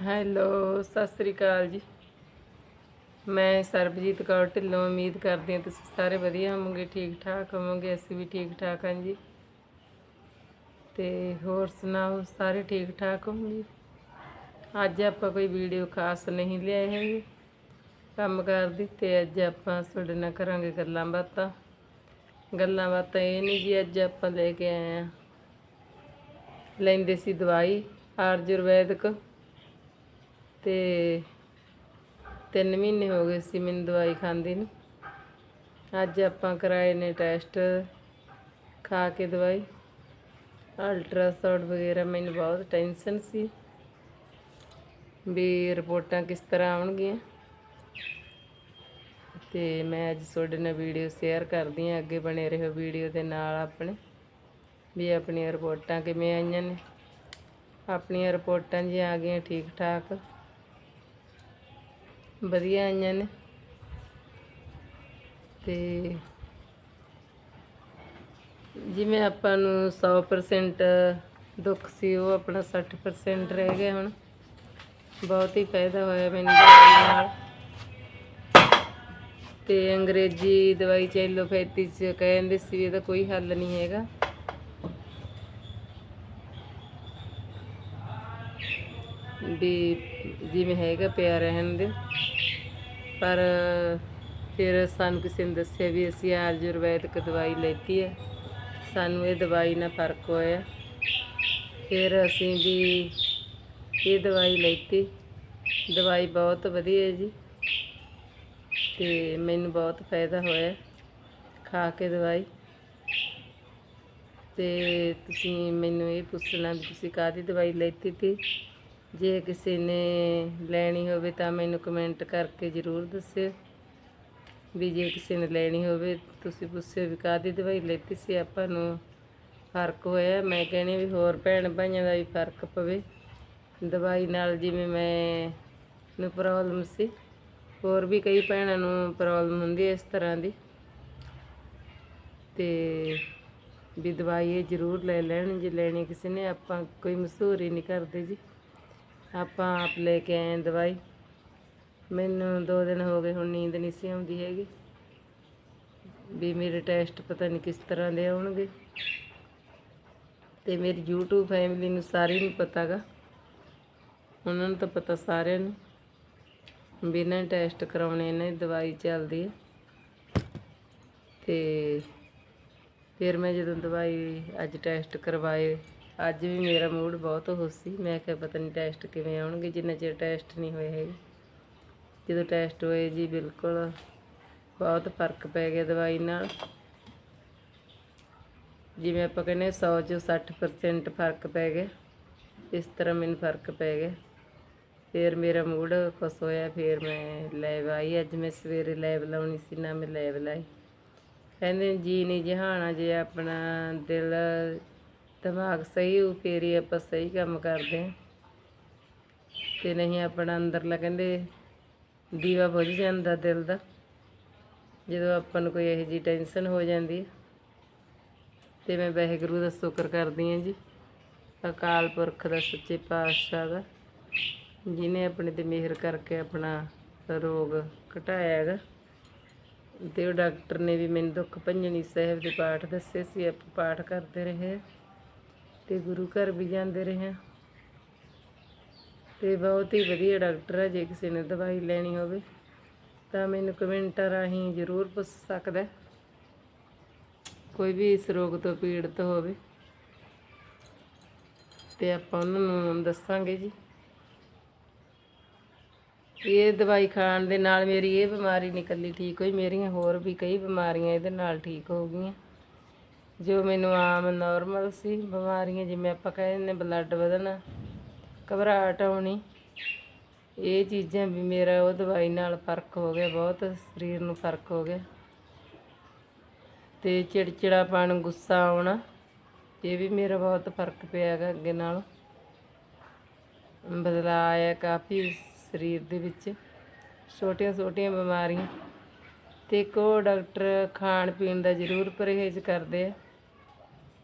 Hello, Sat Sri ਅਕਾਲ ਜੀ। ਮੈਂ ਸਰਬਜੀਤ ਕੌਰ ਢਿੱਲੋਂ, ਉਮੀਦ ਕਰਦੀ ਹਾਂ ਤੁਸੀਂ ਸਾਰੇ ਵਧੀਆ ਹੋਵੋਗੇ ਠੀਕ ਠਾਕ ਹੋਵੋਗੇ, ਅਸੀਂ ਵੀ ਠੀਕ ਠਾਕ ਹਾਂ ਜੀ। ਤੇ ਹੋਰ ਸੁਣਾਓ, ਸਾਰੇ ਠੀਕ ਠਾਕ ਹੋਵੋਗੇ? ਅੱਜ ਆਪਾਂ ਕੋਈ ਵੀਡੀਓ ਖਾਸ ਨਹੀਂ ਲਿਆਏ ਹੈਗੇ। ਕੰਮ ਕਰਦੀ ਤੇ ਅੱਜ ਆਪਾਂ ਤੁਹਾਡੇ ਨਾਲ ਕਰਾਂਗੇ ਗੱਲਾਂ ਬਾਤਾਂ। ਗੱਲਾਂ ਬਾਤਾਂ ਇਹ ਨਹੀਂ ਜੀ, ਅੱਜ ਆਪਾਂ ਲੈ ਕੇ ਆਏ ਆ ਲੈਂਦੇ ਸੀ ਦਵਾਈ, ਆਯੁਰਵੈਦਿਕ ਤੇ 3 ਮਹੀਨੇ ਹੋ ਗਏ ਸੀ ਮੈਨੂੰ ਦਵਾਈ ਖਾਂਦੀ ਨੂੰ। ਅੱਜ ਆਪਾਂ ਕਰਾਏ ਨੇ ਟੈਸਟ, ਖਾ ਕੇ ਦਵਾਈ। ਅਲਟਰਾਸਾਊਂਡ ਵਗੈਰਾ ਮੈਨੂੰ ਬਹੁਤ ਟੈਨਸ਼ਨ ਸੀ ਵੀ ਰਿਪੋਰਟਾਂ ਕਿਸ ਤਰ੍ਹਾਂ ਆਉਣਗੀਆਂ। ਤੇ ਮੈਂ ਅੱਜ ਤੁਹਾਡੇ ਨਾਲ ਵੀਡੀਓ ਸ਼ੇਅਰ ਕਰਦੀ ਹਾਂ, ਅੱਗੇ ਬਣੇ ਰਹੋ ਵੀਡੀਓ ਦੇ ਨਾਲ ਆਪਣੇ, ਵੀ ਆਪਣੀਆਂ ਰਿਪੋਰਟਾਂ ਕਿਵੇਂ ਆਈਆਂ ਨੇ। ਆਪਣੀਆਂ ਰਿਪੋਰਟਾਂ ਜੀ ਆ ਗਈਆਂ ਠੀਕ ਠਾਕ ਵਧੀਆ ਆਈਆਂ ਨੇ। ਤੇ ਜਿਵੇਂ ਆਪਾਂ ਨੂੰ 100% ਦੁੱਖ ਸੀ, ਉਹ ਆਪਣਾ 60% ਰਹਿ ਗਿਆ ਹੁਣ। ਬਹੁਤ ਹੀ ਫਾਇਦਾ ਹੋਇਆ ਮੈਨੂੰ ਦਵਾਈ ਨਾਲ। ਤੇ ਅੰਗਰੇਜ਼ੀ ਦਵਾਈ ਚੈਲੋਪੈਥੀ ਚ ਕਹਿੰਦੇ ਸੀ ਇਹਦਾ ਕੋਈ ਹੱਲ ਨਹੀਂ ਹੈਗਾ। ਵੀ ਜਿਵੇਂ ਹੈਗਾ ਪਿਆ ਰਹਿਣ ਦੇ ਪਰ ਫਿਰ ਸਾਨੂੰ ਕਿਸੇ ਨੇ ਦੱਸਿਆ ਵੀ ਅਸੀਂ ਆਯੁਰਵੈਦਿਕ ਦਵਾਈ ਲੈਤੀ ਹੈ। ਸਾਨੂੰ ਇਹ ਦਵਾਈ ਨਾਲ ਫ਼ਰਕ ਹੋਇਆ। ਫਿਰ ਅਸੀਂ ਵੀ ਇਹ ਦਵਾਈ ਲੈਤੀ। ਦਵਾਈ ਬਹੁਤ ਵਧੀਆ ਜੀ। ਤੇ ਮੈਨੂੰ ਬਹੁਤ ਫਾਇਦਾ ਹੋਇਆ ਖਾ ਕੇ ਦਵਾਈ। ਤੇ ਤੁਸੀਂ ਮੈਨੂੰ ਇਹ ਪੁੱਛਣਾ ਵੀ ਤੁਸੀਂ ਕਾਹਦੀ ਦਵਾਈ ਲੈਤੀ ਤੀ ਜੇ ਕਿਸੇ ਨੇ ਲੈਣੀ ਹੋਵੇ ਤਾਂ ਮੈਨੂੰ ਕਮੈਂਟ ਕਰਕੇ ਜ਼ਰੂਰ ਦੱਸਿਓ। ਵੀ ਜੇ ਕਿਸੇ ਨੇ ਲੈਣੀ ਹੋਵੇ, ਤੁਸੀਂ ਪੁੱਛਿਓ ਵੀ ਕਾਹਦੀ ਦਵਾਈ ਲੈਤੀ ਸੀ, ਆਪਾਂ ਨੂੰ ਫ਼ਰਕ ਹੋਇਆ। ਮੈਂ ਕਹਿੰਦੀ ਵੀ ਹੋਰ ਭੈਣ ਭਾਈਆਂ ਦਾ ਵੀ ਫ਼ਰਕ ਪਵੇ। ਦਵਾਈ ਨਾਲ ਜਿਵੇਂ ਮੈਂ ਨੂੰ ਪ੍ਰੋਬਲਮ ਸੀ, ਹੋਰ ਵੀ ਕਈ ਭੈਣਾਂ ਨੂੰ ਪ੍ਰੋਬਲਮ ਹੁੰਦੀ ਹੈ ਇਸ ਤਰ੍ਹਾਂ ਦੀ। ਤੇ ਵੀ ਦਵਾਈ ਇਹ ਜ਼ਰੂਰ ਲੈ ਲੈਣ, ਜੇ ਲੈਣੀ ਕਿਸੇ ਨੇ, ਆਪਾਂ ਕੋਈ ਮਸ਼ਹੂਰੀ ਨਹੀਂ ਕਰਦੇ ਜੀ। ਆਪਾਂ ਆਪ ਲੈ ਕੇ ਆਏ ਦਵਾਈ। ਮੈਨੂੰ ਦੋ ਦਿਨ ਹੋ ਗਏ, ਹੁਣ ਨੀਂਦ ਨਹੀਂ ਸੀ ਆਉਂਦੀ ਹੈਗੀ। ਵੀ ਮੇਰੇ ਟੈਸਟ ਪਤਾ ਨਹੀਂ ਕਿਸ ਤਰ੍ਹਾਂ ਦੇ ਆਉਣਗੇ। ਤੇ ਮੇਰੀ YouTube ਫੈਮਿਲੀ ਨੂੰ ਸਾਰੀ ਨੂੰ ਪਤਾਗਾ। ਉਹਨਾਂ ਨੂੰ ਤਾਂ ਪਤਾ ਸਾਰਿਆਂ ਨੂੰ। ਵੀ ਇਹਨਾਂ ਟੈਸਟ ਕਰਾਉਣੇ ਇਹਨਾਂ ਦੀ ਦਵਾਈ ਚੱਲਦੀ ਹੈ ਤੇ ਫਿਰ ਮੈਂ ਜਦੋਂ ਦਵਾਈ ਅੱਜ ਟੈਸਟ ਕਰਵਾਏ ਅੱਜ ਵੀ ਮੇਰਾ ਮੂਡ ਬਹੁਤ ਹੋ ਸੀ। ਮੈਂ ਕਿਹਾ ਪਤਾ ਨਹੀਂ ਟੈਸਟ ਕਿਵੇਂ ਆਉਣਗੇ, ਜਿੰਨਾ ਚਿਰ ਟੈਸਟ ਨਹੀਂ ਹੋਏ ਹੈਗੇ। ਜਦੋਂ ਟੈਸਟ ਹੋਏ ਜੀ, ਬਿਲਕੁਲ ਬਹੁਤ ਫ਼ਰਕ ਪੈ ਗਿਆ ਦਵਾਈ ਨਾਲ। ਜਿਵੇਂ ਆਪਾਂ ਕਹਿੰਦੇ 100 ਚੋਂ 60% ਫ਼ਰਕ ਪੈ ਗਿਆ। ਇਸ ਤਰ੍ਹਾਂ ਮੈਨੂੰ ਫ਼ਰਕ ਪੈ ਗਿਆ। ਫਿਰ ਮੇਰਾ ਮੂਡ ਖੁਸ਼ ਹੋਇਆ, ਫਿਰ ਮੈਂ ਲੈਬ ਆਈ। ਅੱਜ ਮੈਂ ਸਵੇਰੇ ਲੈਬ ਲਾਉਣੀ ਸੀ, ਨਾ ਮੈਂ ਲੈਬ ਲਾਈ। ਕਹਿੰਦੇ ਜੀ ਨਹੀਂ ਜਹਾਨਾ ਜੇ ਆਪਣਾ ਦਿਲ ਦਿਮਾਗ ਸਹੀ ਹੋ ਫੇਰ ਹੀ ਆਪਾਂ ਸਹੀ ਕੰਮ ਕਰਦੇ ਹਾਂ। ਤੇ ਨਹੀਂ ਆਪਣਾ ਅੰਦਰਲਾ ਕਹਿੰਦੇ, ਦੀਵਾ ਬੁਝ ਜਾਂਦਾ ਦਿਲ ਦਾ। ਜਦੋਂ ਆਪਾਂ ਨੂੰ ਕੋਈ ਇਹੋ ਜਿਹੀ ਟੈਨਸ਼ਨ ਹੋ ਜਾਂਦੀ ਹੈ। ਤੇ ਮੈਂ ਵਾਹਿਗੁਰੂ ਦਾ ਸ਼ੁਕਰ ਕਰਦੀ ਹਾਂ ਜੀ, ਅਕਾਲ ਪੁਰਖ ਦਾ ਸੱਚੇ ਪਾਤਸ਼ਾਹ ਦਾ ਜਿਨੇ ਆਪਣੇ ਤੇ ਮਿਹਰ ਕਰਕੇ ਆਪਣਾ ਰੋਗ ਘਟਾਇਆ ਹੈਗਾ। ਤੇ ਉਹ ਡਾਕਟਰ ਨੇ ਵੀ ਮੈਨੂੰ ਦੁੱਖ ਭੰਜਣੀ ਸਾਹਿਬ ਦੇ ਪਾਠ ਦੱਸੇ ਸੀ, ਆਪਾਂ ਪਾਠ ਕਰਦੇ ਰਹੇ ਤੇ ਗੁਰੂ ਘਰ ਵੀ ਜਾਂਦੇ ਰਹੇ ਹਾਂ। ਤੇ ਬਹੁਤ ਹੀ ਵਧੀਆ ਡਾਕਟਰ ਹੈ ਜੇ ਕਿਸੇ ਨੇ ਦਵਾਈ ਲੈਣੀ ਹੋਵੇ, ਤਾਂ ਮੈਨੂੰ ਕਮੈਂਟਾਂ ਰਾਹੀਂ ਜ਼ਰੂਰ ਪੁੱਛ ਸਕਦਾ ਕੋਈ ਵੀ ਇਸ ਰੋਗ ਤੋਂ ਪੀੜਤ ਹੋਵੇ। ਤੇ ਆਪਾਂ ਉਹਨਾਂ ਨੂੰ ਦੱਸਾਂਗੇ ਜੀ। ਇਹ ਦਵਾਈ ਖਾਣ ਦੇ ਨਾਲ ਮੇਰੀ ਇਹ ਬਿਮਾਰੀ ਨਹੀਂ ਠੀਕ ਹੋਈ, ਮੇਰੀਆਂ ਹੋਰ ਵੀ ਕਈ ਬਿਮਾਰੀਆਂ ਇਹਦੇ ਨਾਲ ਠੀਕ ਹੋ ਗਈਆਂ। ਜੋ ਮੈਨੂੰ ਆਮ ਨਾਰਮਲ ਸੀ, ਬਿਮਾਰੀਆਂ ਜਿਵੇਂ ਆਪਾਂ ਕਹਿੰਦੇ ਨੇ ਬਲੱਡ ਵਧਣਾ, ਘਬਰਾਹਟ ਆਉਣੀ, ਇਹ ਚੀਜ਼ਾਂ ਵੀ ਮੇਰਾ ਉਹ ਦਵਾਈ ਨਾਲ ਫ਼ਰਕ ਹੋ ਗਿਆ, ਬਹੁਤ ਸਰੀਰ ਨੂੰ ਫ਼ਰਕ ਹੋ ਗਿਆ। ਤੇ ਚਿੜਚਿੜਾਪਣ, ਗੁੱਸਾ ਆਉਣਾ, ਇਹ ਵੀ ਮੇਰਾ ਬਹੁਤ ਫ਼ਰਕ ਪਿਆ ਹੈਗਾ ਅੱਗੇ ਨਾਲ। ਬਦਲਾਅ ਆਇਆ ਕਾਫੀ ਸਰੀਰ ਦੇ ਵਿੱਚ, ਛੋਟੀਆਂ ਛੋਟੀਆਂ ਬਿਮਾਰੀਆਂ। ਤੇ ਇੱਕ ਉਹ ਡਾਕਟਰ ਖਾਣ ਪੀਣ ਦਾ ਜ਼ਰੂਰ ਪਰਹੇਜ਼ ਕਰਦੇ ਆ।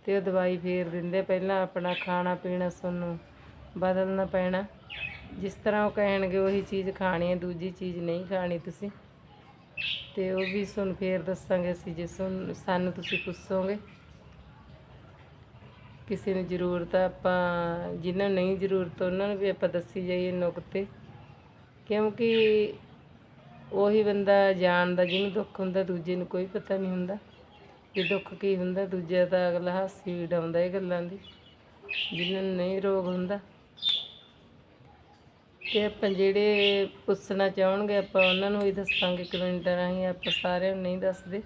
ਤੇ ਉਹ ਦਵਾਈ ਫੇਰ ਦਿੰਦੇ ਪਹਿਲਾਂ ਆਪਣਾ ਖਾਣਾ ਪੀਣਾ ਸਾਨੂੰ ਬਦਲਣਾ ਪੈਣਾ। ਜਿਸ ਤਰ੍ਹਾਂ ਉਹ ਕਹਿਣਗੇ ਉਹੀ ਚੀਜ਼ ਖਾਣੀ ਹੈ, ਦੂਜੀ ਚੀਜ਼ ਨਹੀਂ ਖਾਣੀ ਤੁਸੀਂ। ਤੇ ਉਹ ਵੀ ਸੁਣ ਫੇਰ ਦੱਸਾਂਗੇ ਅਸੀਂ ਜੇ ਸੁਣ, ਸਾਨੂੰ ਤੁਸੀਂ ਪੁੱਛੋਗੇ। ਕਿਸੇ ਨੂੰ ਜ਼ਰੂਰਤ ਆ, ਆਪਾਂ ਜਿਨ੍ਹਾਂ ਨੂੰ ਨਹੀਂ ਜ਼ਰੂਰਤ, ਉਹਨਾਂ ਨੂੰ ਵੀ ਆਪਾਂ ਦੱਸੀ ਜਾਈਏ ਨੁਕਤੇ ਕਿਉਂਕਿ ਉਹੀ ਬੰਦਾ ਜਾਣਦਾ, ਜਿਹਨੂੰ ਦੁੱਖ ਹੁੰਦਾ, ਦੂਜੇ ਨੂੰ ਕੋਈ ਪਤਾ ਨਹੀਂ ਹੁੰਦਾ। ਕਿ ਦੁੱਖ ਕੀ ਹੁੰਦਾ, ਦੂਜਾ ਤਾਂ ਅਗਲਾ ਹਾਸੀ ਵੀ ਡਾਉਂਦਾ ਇਹ ਗੱਲਾਂ ਦੀ ਜਿਨ੍ਹਾਂ ਨੂੰ ਨਹੀਂ ਰੋਗ ਹੁੰਦਾ। ਤੇ ਆਪਾਂ ਜਿਹੜੇ ਪੁੱਛਣਾ ਚਾਹਣਗੇ, ਆਪਾਂ ਉਹਨਾਂ ਨੂੰ ਵੀ ਦੱਸਾਂਗੇ ਕਮੈਂਟ ਰਾਹੀਂ, ਆਪਾਂ ਸਾਰਿਆਂ ਨੂੰ ਨਹੀਂ ਦੱਸਦੇ।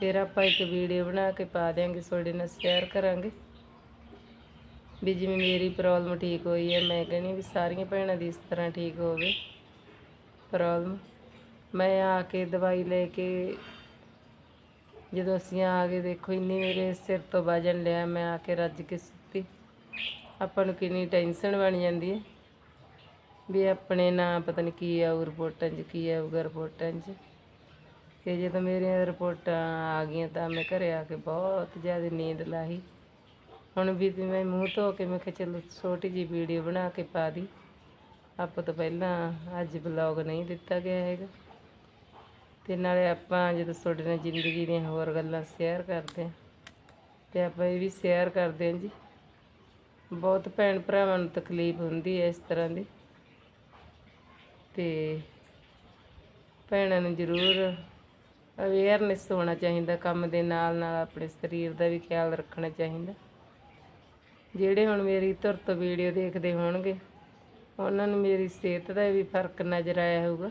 ਫਿਰ ਆਪਾਂ ਇੱਕ ਵੀਡੀਓ ਬਣਾ ਕੇ ਪਾ ਦਿਆਂਗੇ, ਤੁਹਾਡੇ ਨਾਲ ਸ਼ੇਅਰ ਕਰਾਂਗੇ। ਵੀ ਜਿਵੇਂ ਮੇਰੀ ਪ੍ਰੋਬਲਮ ਠੀਕ ਹੋਈ ਹੈ, ਮੈਂ ਕਹਿੰਦੀ ਵੀ ਸਾਰੀਆਂ ਭੈਣਾਂ ਦੀ ਇਸ ਤਰ੍ਹਾਂ ਠੀਕ ਹੋਵੇ। ਪ੍ਰੋਬਲਮ ਮੈਂ ਆ ਕੇ ਦਵਾਈ ਲੈ ਕੇ ਜਦੋਂ ਅਸੀਂ ਆ ਗਏ, ਦੇਖੋ ਇੰਨੀ ਮੇਰੇ ਸਿਰ ਤੋਂ ਵਜਨ ਲਿਆ, ਮੈਂ ਆ ਕੇ ਰੱਜ ਕੇ ਸੁੱਤੀ। ਆਪਾਂ ਨੂੰ ਕਿੰਨੀ ਟੈਨਸ਼ਨ ਬਣ ਜਾਂਦੀ ਹੈ ਵੀ ਆਪਣੇ ਨਾਂ ਪਤਾ ਨਹੀਂ ਕੀ ਆਊ ਰਿਪੋਰਟਾਂ 'ਚ ਕੀ ਆਊਗਾ ਰਿਪੋਰਟਾਂ 'ਚ। ਤੇ ਜਦੋਂ ਮੇਰੀਆਂ ਰਿਪੋਰਟਾਂ ਆ ਗਈਆਂ ਤਾਂ ਮੈਂ ਘਰੇ ਆ ਕੇ ਬਹੁਤ ਜ਼ਿਆਦਾ ਨੀਂਦ ਲਾਹੀ। ਹੁਣ ਵੀ ਮੈਂ ਮੂੰਹ ਧੋ ਕੇ ਮੈਂ ਕਿਹਾ, ਚਲੋ ਛੋਟੀ ਜੀ ਵੀਡੀਓ ਬਣਾ ਕੇ ਪਾ ਦੀ। ਆਪਾਂ ਤੋਂ ਪਹਿਲਾਂ ਅੱਜ ਬਲੌਗ ਨਹੀਂ ਦਿੱਤਾ ਗਿਆ ਹੈਗਾ। ਤੇ ਨਾਲੇ ਆਪਾਂ ਜਦੋਂ ਤੁਹਾਡੇ ਨਾਲ ਜ਼ਿੰਦਗੀ ਦੀਆਂ ਹੋਰ ਗੱਲਾਂ ਸ਼ੇਅਰ ਕਰਦੇ ਹਾਂ, ਤੇ ਆਪਾਂ ਇਹ ਵੀ ਸ਼ੇਅਰ ਕਰਦੇ ਹਾਂ ਜੀ। ਬਹੁਤ ਭੈਣ ਭਰਾਵਾਂ ਨੂੰ ਤਕਲੀਫ ਹੁੰਦੀ ਹੈ ਇਸ ਤਰ੍ਹਾਂ ਦੀ। ਤੇ ਭੈਣਾਂ ਨੂੰ ਜ਼ਰੂਰ ਅਵੇਅਰਨੈਸ ਹੋਣਾ ਚਾਹੀਦਾ, ਕੰਮ ਦੇ ਨਾਲ ਨਾਲ ਆਪਣੇ ਸਰੀਰ ਦਾ ਵੀ ਖਿਆਲ ਰੱਖਣਾ ਚਾਹੀਦਾ। ਜਿਹੜੇ ਹੁਣ ਮੇਰੀ ਧੁਰ ਤੋਂ ਵੀਡੀਓ ਦੇਖਦੇ ਹੋਣਗੇ, ਉਹਨਾਂ ਨੂੰ ਮੇਰੀ ਸਿਹਤ ਦਾ ਵੀ ਫ਼ਰਕ ਨਜ਼ਰ ਆਇਆ ਹੋਊਗਾ।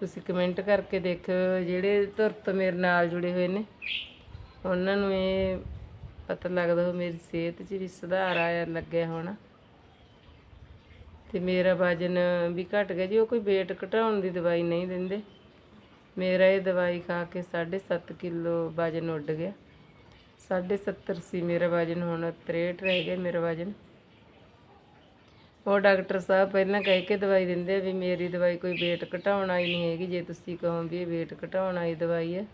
ਤੁਸੀਂ ਕਮੈਂਟ ਕਰਕੇ ਦੇਖਿਓ ਜਿਹੜੇ ਧੁਰ ਤੋਂ ਮੇਰੇ ਨਾਲ ਜੁੜੇ ਹੋਏ ਨੇ। ਉਹਨਾਂ ਨੂੰ ਇਹ ਪਤਾ ਲੱਗਦਾ ਹੋ ਮੇਰੀ ਸਿਹਤ 'ਚ ਵੀ ਸੁਧਾਰ ਆਇਆ ਲੱਗਿਆ ਹੋਣਾ। ਤੇ ਮੇਰਾ ਵਜਨ ਵੀ ਘਟ ਗਿਆ ਜੀ, ਉਹ ਕੋਈ weight ਘਟਾਉਣ ਦੀ ਦਵਾਈ ਨਹੀਂ ਦਿੰਦੇ। ਮੇਰਾ ਇਹ ਦਵਾਈ ਖਾ ਕੇ 7.5 ਕਿਲੋ ਵਜਨ ਉੱਡ ਗਿਆ। 70 ਸੀ ਮੇਰਾ ਵਜਨ, ਹੁਣ 63 ਰਹਿ ਗਿਆ ਮੇਰਾ ਵਜਨ। ਉਹ ਡਾਕਟਰ ਸਾਹਿਬ ਪਹਿਲਾਂ ਕਹਿ ਕੇ ਦਵਾਈ ਦਿੰਦੇ ਆ ਵੀ ਮੇਰੀ ਦਵਾਈ ਕੋਈ weight ਘਟਾਉਣ ਵਾਲੀ ਨਹੀਂ ਹੈਗੀ, ਜੇ ਤੁਸੀਂ ਕਹੋ ਵੀ ਇਹ weight ਘਟਾਉਣ ਵਾਲੀ ਦਵਾਈ ਹੈ।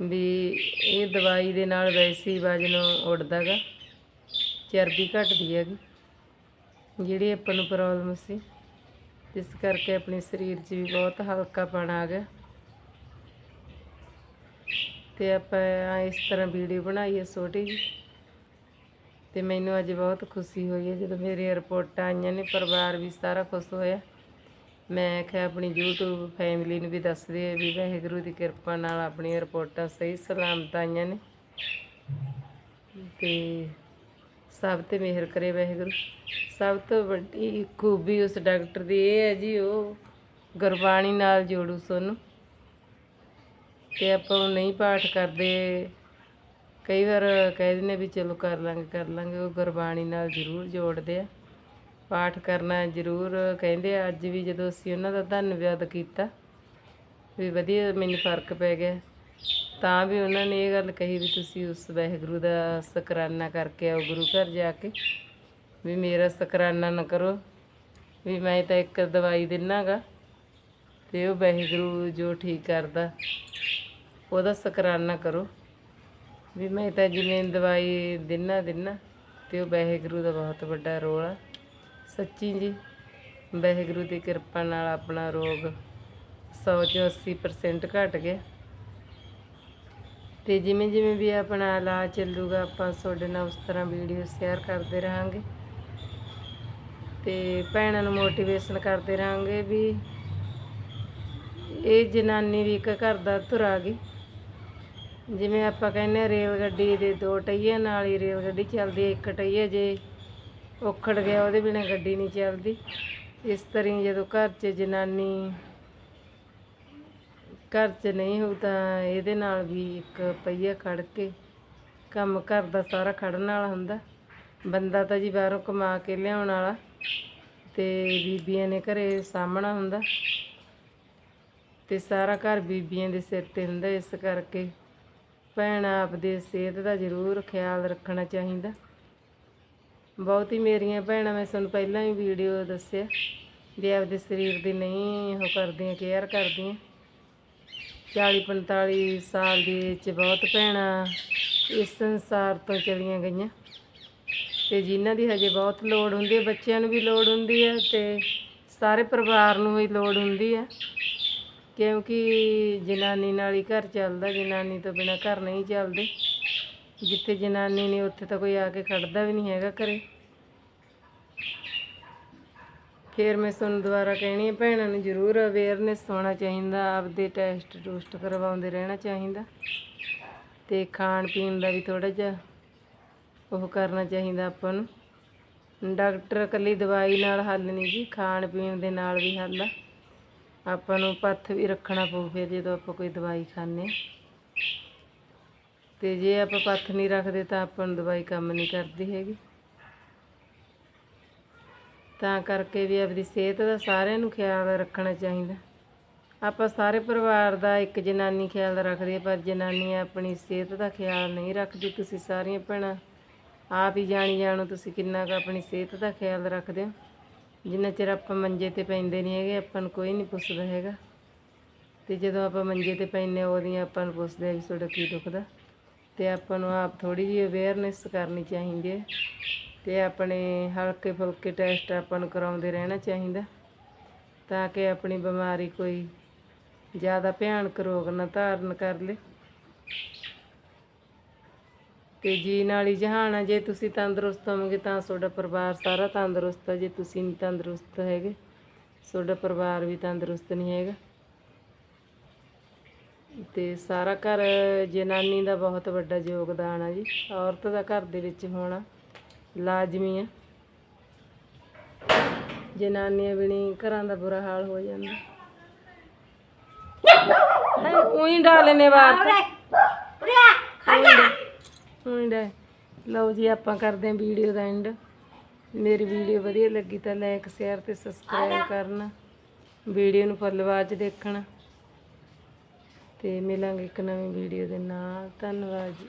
ਵੀ ਇਹ ਦਵਾਈ ਦੇ ਨਾਲ ਵੈਸੇ ਹੀ ਵਜਨ ਉੱਡਦਾਗਾ, ਚਰਬੀ ਘਟਦੀ ਹੈਗੀ, ਜਿਹੜੀ ਆਪਾਂ ਨੂੰ ਪ੍ਰੋਬਲਮ ਸੀ। ਇਸ ਕਰਕੇ ਆਪਣੇ ਸਰੀਰ 'ਚ ਵੀ ਬਹੁਤ ਹਲਕਾਪਣ ਆ ਗਿਆ। ਤੇ ਆਪਾਂ ਇਸ ਤਰ੍ਹਾਂ ਵੀਡੀਓ ਬਣਾਈ ਹੈ ਛੋਟੀ ਜਿਹੀ। ਤੇ ਮੈਨੂੰ ਅੱਜ ਬਹੁਤ ਖੁਸ਼ੀ ਹੋਈ ਹੈ ਜਦੋਂ ਮੇਰੀਆਂ ਰਿਪੋਰਟਾਂ ਆਈਆਂ ਨੇ, ਪਰਿਵਾਰ ਵੀ ਸਾਰਾ ਖੁਸ਼ ਹੋਇਆ। ਮੈਂ ਕਿਹਾ ਆਪਣੀ YouTube ਫੈਮਿਲੀ ਨੂੰ ਵੀ ਦੱਸਦੇ ਆ ਵੀ ਵਾਹਿਗੁਰੂ ਦੀ ਕਿਰਪਾ ਨਾਲ ਆਪਣੀਆਂ ਰਿਪੋਰਟਾਂ ਸਹੀ ਸਲਾਮਤ ਆਈਆਂ ਨੇ। ਤੇ ਸਭ ਤੇ ਮਿਹਰ ਕਰੇ ਵਾਹਿਗੁਰੂ। ਸਭ ਤੋਂ ਵੱਡੀ ਖੂਬੀ ਉਸ ਡਾਕਟਰ ਦੀ ਇਹ ਹੈ ਜੀ, ਉਹ ਗੁਰਬਾਣੀ ਨਾਲ ਜੋੜੂ ਸੋਨੂੰ। ਤੇ ਆਪਾਂ ਉਹ ਨਹੀਂ ਪਾਠ ਕਰਦੇ ਕਈ ਵਾਰ ਕਹਿ ਦਿੰਦੇ ਵੀ ਚਲੋ ਕਰ ਲਾਂਗੇ ਕਰ ਲਾਂਗੇ, ਉਹ ਗੁਰਬਾਣੀ ਨਾਲ ਜ਼ਰੂਰ ਜੋੜਦੇ ਆ। ਪਾਠ ਕਰਨਾ ਜ਼ਰੂਰ ਕਹਿੰਦੇ ਆ, ਅੱਜ ਵੀ ਜਦੋਂ ਅਸੀਂ ਉਹਨਾਂ ਦਾ ਧੰਨਵਾਦ ਕੀਤਾ, ਵੀ ਵਧੀਆ ਮੈਨੂੰ ਫ਼ਰਕ ਪੈ ਗਿਆ। ਤਾਂ ਵੀ ਉਹਨਾਂ ਨੇ ਇਹ ਗੱਲ ਕਹੀ ਵੀ ਤੁਸੀਂ ਉਸ ਵਾਹਿਗੁਰੂ ਦਾ ਸ਼ੁਕਰਾਨਾ ਕਰਕੇ ਆਓ ਗੁਰੂ ਘਰ ਜਾ ਕੇ, ਵੀ ਮੇਰਾ ਸ਼ੁਕਰਾਨਾ ਨਾ ਕਰੋ, ਵੀ ਮੈਂ ਤਾਂ ਇੱਕ ਦਵਾਈ ਦਿੰਨਾਗਾ, ਤੇ ਉਹ ਵਾਹਿਗੁਰੂ ਜੋ ਠੀਕ ਕਰਦਾ, ਉਹਦਾ ਸ਼ੁਕਰਾਨਾ ਕਰੋ। ਵੀ ਮੈਂ ਤਾਂ ਜਿਵੇਂ ਦਵਾਈ ਦਿਨਾ ਦਿਨਾ ਤੇ ਉਹ ਵਾਹਿਗੁਰੂ ਦਾ ਬਹੁਤ ਵੱਡਾ ਰੋਲ ਆ। ਸੱਚੀ ਜੀ, ਵਾਹਿਗੁਰੂ ਦੀ ਕਿਰਪਾ ਨਾਲ ਆਪਣਾ ਰੋਗ 100 ਚੋਂ 80% ਘਟ ਗਿਆ। ਤੇ ਜਿਵੇਂ ਜਿਵੇਂ ਵੀ ਆਪਣਾ ਇਲਾਜ ਚੱਲੂਗਾ, ਆਪਾਂ ਤੁਹਾਡੇ ਨਾਲ ਉਸ ਤਰ੍ਹਾਂ ਵੀਡੀਓ ਸ਼ੇਅਰ ਕਰਦੇ ਰਹਾਂਗੇ। ਤੇ ਭੈਣਾਂ ਨੂੰ ਮੋਟੀਵੇਸ਼ਨ ਕਰਦੇ ਰਹਾਂਗੇ ਵੀ ਇਹ ਜਨਾਨੀ ਵੀ ਇੱਕ ਘਰ ਦਾ ਧੁਰਾ ਗਈ। ਜਿਵੇਂ ਆਪਾਂ ਕਹਿੰਦੇ ਆ ਰੇਲ ਗੱਡੀ ਦੇ ਦੋ ਟਹੀਏ ਨਾਲ ਹੀ ਰੇਲ ਗੱਡੀ ਚੱਲਦੀ ਹੈ, ਇੱਕ ਟਹੀਏ ਜੇ ਉਖੜ ਗਿਆ, ਉਹਦੇ ਬਿਨਾਂ ਗੱਡੀ ਨਹੀਂ ਚੱਲਦੀ। ਇਸ ਤਰ੍ਹਾਂ ਹੀ ਜਦੋਂ ਘਰ 'ਚ ਜਨਾਨੀ ਘਰ 'ਚ ਨਹੀਂ ਹੋ ਤਾਂ ਇਹਦੇ ਨਾਲ ਵੀ ਇੱਕ ਪਹੀਆ ਖੜ ਕੇ ਕੰਮ ਘਰ ਦਾ ਸਾਰਾ ਖੜਨ ਵਾਲਾ ਹੁੰਦਾ। ਬੰਦਾ ਤਾਂ ਜੀ ਬਾਹਰੋਂ ਕਮਾ ਕੇ ਲਿਆਉਣ ਵਾਲਾ ਤੇ ਬੀਬੀਆਂ ਨੇ ਘਰੇ ਸਾਹਮਣਾ ਹੁੰਦਾ। ਤੇ ਸਾਰਾ ਘਰ ਬੀਬੀਆਂ ਦੇ ਸਿਰ ਤੇ ਹੁੰਦਾ, ਇਸ ਕਰਕੇ ਭੈਣਾਂ ਆਪਦੇ ਸਿਹਤ ਦਾ ਜ਼ਰੂਰ ਖਿਆਲ ਰੱਖਣਾ ਚਾਹੀਦਾ। ਬਹੁਤ ਹੀ ਮੇਰੀਆਂ ਭੈਣਾਂ, ਮੈਂ ਤੁਹਾਨੂੰ ਪਹਿਲਾਂ ਹੀ ਵੀਡੀਓ ਦੱਸਿਆ ਵੀ ਆਪਦੇ ਸਰੀਰ ਦੀ ਨਹੀਂ ਉਹ ਕਰਦੀਆਂ, ਕੇਅਰ ਕਰਦੀਆਂ। 40 45 ਸਾਲ ਦੀ ਵਿੱਚ ਬਹੁਤ ਭੈਣਾਂ ਇਸ ਸੰਸਾਰ ਤੋਂ ਚਲੀਆਂ ਗਈਆਂ ਤੇ ਜਿਨ੍ਹਾਂ ਦੀ ਹਜੇ ਬਹੁਤ ਲੋੜ ਹੁੰਦੀ ਹੈ, ਬੱਚਿਆਂ ਨੂੰ ਵੀ ਲੋੜ ਹੁੰਦੀ ਹੈ ਤੇ ਸਾਰੇ ਪਰਿਵਾਰ ਨੂੰ ਵੀ ਲੋੜ ਹੁੰਦੀ ਹੈ। ਕਿਉਂਕਿ ਜਨਾਨੀ ਨਾਲ ਹੀ ਘਰ ਚੱਲਦਾ, ਜਨਾਨੀ ਤੋਂ ਬਿਨਾ ਘਰ ਨਹੀਂ ਚੱਲਦੇ। ਜਿੱਥੇ ਜਨਾਨੀ ਨੇ, ਉੱਥੇ ਤਾਂ ਕੋਈ ਆ ਕੇ ਖੜਦਾ ਵੀ ਨਹੀਂ ਹੈਗਾ ਘਰੇ। ਫਿਰ ਮੈਂ ਤੁਹਾਨੂੰ ਦੁਬਾਰਾ ਕਹਿਣੀ ਹੈ ਭੈਣਾਂ ਨੂੰ ਜ਼ਰੂਰ ਅਵੇਅਰਨੈਸ ਹੋਣਾ ਚਾਹੀਦਾ, ਆਪਦੇ ਟੈਸਟ ਟੂਸਟ ਕਰਵਾਉਂਦੇ ਰਹਿਣਾ ਚਾਹੀਦਾ। ਤੇ ਖਾਣ ਪੀਣ ਦਾ ਵੀ ਥੋੜਾ ਜਿਹਾ ਉਹ ਕਰਨਾ ਚਾਹੀਦਾ ਆਪਾਂ ਨੂੰ। ਡਾਕਟਰ ਇਕੱਲੀ ਦਵਾਈ ਨਾਲ ਹੱਲ ਨਹੀਂ ਜੀ, ਖਾਣ ਪੀਣ ਦੇ ਨਾਲ ਵੀ ਹੱਲ ਆ। ਆਪਾਂ ਨੂੰ ਪੱਥ ਵੀ ਰੱਖਣਾ ਪਊ ਫਿਰ ਜਦੋਂ ਆਪਾਂ ਕੋਈ ਦਵਾਈ ਖਾਂਦੇ ਹਾਂ। ਤੇ ਜੇ ਆਪਾਂ ਪੱਥ ਨਹੀਂ ਰੱਖਦੇ ਤਾਂ ਆਪਾਂ ਨੂੰ ਦਵਾਈ ਕੰਮ ਨਹੀਂ ਕਰਦੀ ਹੈਗੀ। ਤਾਂ ਕਰਕੇ ਵੀ ਆਪਣੀ ਸਿਹਤ ਦਾ ਸਾਰਿਆਂ ਨੂੰ ਖਿਆਲ ਰੱਖਣਾ ਚਾਹੀਦਾ। ਆਪਾਂ ਸਾਰੇ ਪਰਿਵਾਰ ਦਾ ਇੱਕ ਜਨਾਨੀ ਖਿਆਲ ਰੱਖਦੀ ਹੈ, ਪਰ ਜਨਾਨੀ ਆਪਣੀ ਸਿਹਤ ਦਾ ਖਿਆਲ ਨਹੀਂ ਰੱਖਦੀ। ਤੁਸੀਂ ਸਾਰੀਆਂ ਭੈਣਾਂ, ਆਪ ਹੀ ਜਾਣੀ ਜਾਣੋ ਤੁਸੀਂ ਕਿੰਨਾ ਕੁ ਆਪਣੀ ਸਿਹਤ ਦਾ ਖਿਆਲ ਰੱਖਦੇ ਹੋ। ਜਿੰਨਾ ਚਿਰ ਆਪਾਂ ਮੰਜੇ ਤੇ ਪੈਂਦੇ ਨਹੀਂ ਹੈਗੇ ਆਪਾਂ ਨੂੰ ਕੋਈ ਨਹੀਂ ਪੁੱਛਦਾ ਹੈਗਾ। ਤੇ ਜਦੋਂ ਆਪਾਂ ਮੰਜੇ ਤੇ ਪੈਂਦੇ ਹਾਂ, ਉਦੋਂ ਆਪਾਂ ਨੂੰ ਪੁੱਛਦੇ ਆ ਵੀ ਤੁਹਾਡਾ ਕੀ ਦੁਖਦਾ ਤੇ ਆਪਾਂ ਨੂੰ ਆਪ ਥੋੜੀ ਜਿਹੀ ਅਵੇਅਰਨੈਸ ਕਰਨੀ ਚਾਹੀਦੀ ਹੈ। ਤੇ ਆਪਣੇ ਹਲਕੇ ਫੁਲਕੇ ਟੈਸਟ ਆਪਾਂ ਨੂੰ ਕਰਾਉਂਦੇ ਰਹਿਣਾ ਚਾਹੀਦਾ। ਤਾਂ ਕਿ ਆਪਣੀ ਬਿਮਾਰੀ ਕੋਈ ਜ਼ਿਆਦਾ ਭਿਆਨਕ ਰੋਗ ਨਾ ਧਾਰਨ ਕਰ ਲੇ। ਤੇ ਜੀ ਨਾਲ ਹੀ ਜਹਾਨ ਆ। ਜੇ ਤੁਸੀਂ ਤੰਦਰੁਸਤ ਹੋਵੋਗੇ ਤਾਂ ਤੁਹਾਡਾ ਪਰਿਵਾਰ ਸਾਰਾ ਤੰਦਰੁਸਤ ਹੈ ਜੇ ਤੁਸੀਂ ਨਹੀਂ ਤੰਦਰੁਸਤ ਹੈਗੇ ਤੁਹਾਡਾ ਪਰਿਵਾਰ ਵੀ ਤੰਦਰੁਸਤ ਨਹੀਂ ਹੈਗਾ। ਤੇ ਸਾਰਾ ਘਰ ਜਨਾਨੀ ਦਾ ਬਹੁਤ ਵੱਡਾ ਯੋਗਦਾਨ ਆ ਜੀ। ਔਰਤ ਦਾ ਘਰ ਦੇ ਵਿੱਚ ਹੋਣਾ ਲਾਜ਼ਮੀ ਹੈ ਜਨਾਨੀਆਂ ਬਿਨੀ ਘਰਾਂ ਦਾ ਬੁਰਾ ਹਾਲ ਹੋ ਜਾਂਦਾ। ਹੈ ਉਹੀ ਡਾਲਨੇ ਵਾਰ ਉਹੀ ਡਾ ਲਓ ਜੀ ਆਪਾਂ ਕਰਦੇ ਹਾਂ ਵੀਡੀਓ ਦਾ ਐਂਡ ਮੇਰੀ ਵੀਡੀਓ ਵਧੀਆ ਲੱਗੀ ਤਾਂ ਲਾਈਕ ਸ਼ੇਅਰ ਤੇ ਸਬਸਕ੍ਰਾਈਬ ਕਰਨਾ। ਵੀਡੀਓ ਨੂੰ ਫੁੱਲ ਆਵਾਜ਼ ਦੇਖਣਾ। ਤੇ ਮਿਲਾਂਗੇ ਇੱਕ ਨਵੀਂ ਵੀਡੀਓ ਦੇ ਨਾਲ। ਧੰਨਵਾਦ ਜੀ।